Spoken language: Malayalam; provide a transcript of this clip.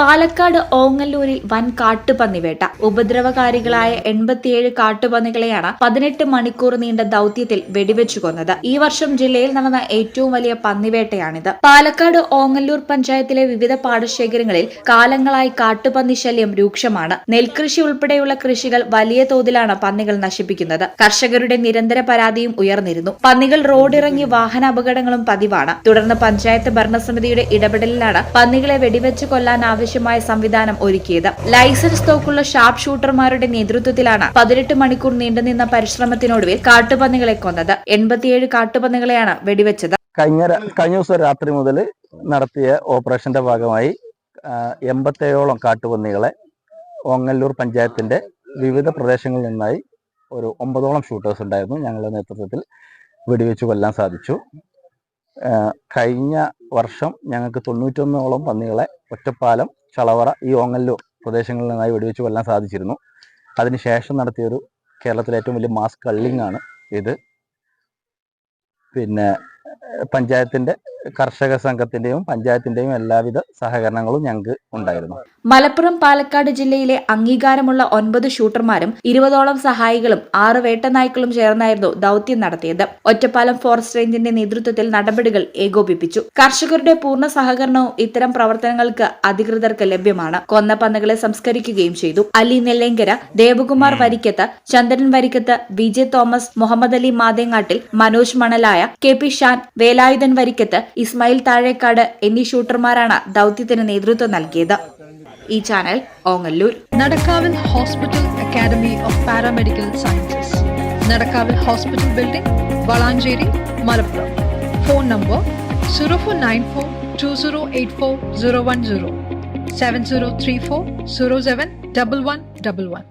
പാലക്കാട് ഓങ്ങല്ലൂരിൽ വൻ കാട്ടുപന്നിവേട്ട. ഉപദ്രവകാരികളായ എൺപത്തിയേഴ് കാട്ടുപന്നികളെയാണ് പതിനെട്ട് മണിക്കൂർ നീണ്ട ദൌത്യത്തിൽ വെടിവെച്ചു കൊന്നത്. ഈ വർഷം ജില്ലയിൽ നടന്ന ഏറ്റവും വലിയ പന്നിവേട്ടയാണിത്. പാലക്കാട് ഓങ്ങല്ലൂർ പഞ്ചായത്തിലെ വിവിധ പാടശേഖരങ്ങളിൽ കാലങ്ങളായി കാട്ടുപന്നി ശല്യം രൂക്ഷമാണ്. നെൽകൃഷി ഉൾപ്പെടെയുള്ള കൃഷികൾ വലിയ തോതിലാണ് പന്നികൾ നശിപ്പിക്കുന്നത്. കർഷകരുടെ നിരന്തര പരാതിയും ഉയർന്നിരുന്നു. പന്നികൾ റോഡിറങ്ങി വാഹന അപകടങ്ങളും പതിവാണ്. തുടർന്ന് പഞ്ചായത്ത് ഭരണസമിതിയുടെ ഇടപെടലിലാണ് പന്നികളെ വെടിവെച്ച് കൊല്ലാൻ ആവശ്യമായ സംവിധാനം ഒരുക്കിയത്. ലൈസൻസ് തോക്കുള്ള ഷാർപ്പ് ഷൂട്ടർമാരുടെ നേതൃത്വത്തിലാണ് പതിനെട്ട് മണിക്കൂർ നീണ്ടുനിന്ന പരിശ്രമത്തിനൊടുവിൽ കാട്ടുപന്നികളെ കൊന്നത്. എൺപത്തിയേഴ് കാട്ടുപന്നികളെയാണ് വെടിവെച്ചത്. കഴിഞ്ഞ കഴിഞ്ഞ ദിവസം രാത്രി മുതൽ നടത്തിയ ഓപ്പറേഷന്റെ ഭാഗമായി എൺപത്തേഴോളം കാട്ടുപന്നികളെ ഓങ്ങല്ലൂർ പഞ്ചായത്തിന്റെ വിവിധ പ്രദേശങ്ങളിൽ നിന്നായി ഒരു ഒമ്പതോളം ഷൂട്ടേഴ്സ് ഉണ്ടായിരുന്നു. ഞങ്ങളുടെ നേതൃത്വത്തിൽ വെടിവെച്ചു കൊല്ലാൻ സാധിച്ചു. കഴിഞ്ഞ വർഷം ഞങ്ങൾക്ക് തൊണ്ണൂറ്റൊന്നോളം പന്നികളെ ഒറ്റപ്പാലം ചളവറ ഈ ഓങ്ങല്ലൂർ പ്രദേശങ്ങളിൽ നിന്നായി വെടിവെച്ച് കൊല്ലാൻ സാധിച്ചിരുന്നു. അതിനുശേഷം നടത്തിയൊരു കേരളത്തിലെ ഏറ്റവും വലിയ മാസ് കള്ളിംഗ് ആണ് ഇത്. പിന്നെ പഞ്ചായത്തിന്റെ കർഷക സംഘത്തിന്റെയും പഞ്ചായത്തിന്റെയും എല്ലാവിധ സഹകരണങ്ങളും ഞങ്ങൾക്ക് ഉണ്ടായിരുന്നു. മലപ്പുറം പാലക്കാട് ജില്ലയിലെ അംഗീകാരമുള്ള ഒൻപത് ഷൂട്ടർമാരും ഇരുപതോളം സഹായികളും ആറ് വേട്ടനായ്ക്കളും ചേർന്നായിരുന്നു ദൌത്യം നടത്തിയത്. ഒറ്റപ്പാലം ഫോറസ്റ്റ് റേഞ്ചിന്റെ നേതൃത്വത്തിൽ നടപടികൾ ഏകോപിപ്പിച്ചു. കർഷകരുടെ പൂർണ സഹകരണവും ഇത്തരം പ്രവർത്തനങ്ങൾക്ക് അധികൃതർക്ക് ലഭ്യമാണ്. കൊന്ന പന്നുകളെ സംസ്കരിക്കുകയും ചെയ്തു. Ali Nellenkara Devakumar Varikkath Chandran Varikkath Vijay Thomas Muhammad Ali Mathengattil Manoj Manalaya K P Shan Velayudhan Varikkath Ismail Thazhekkad എന്നീ ഷൂട്ടർമാരാണ് ദൗത്യത്തിന് നേതൃത്വം നൽകിയത്. ഈ channel Ongallur. Nadakkavil hospital academy of paramedical sciences. Nadakkavil hospital building Valanchery Malappuram. Phone number zero four nine four two zero eight four zero one zero seven zero three four zero seven double one double one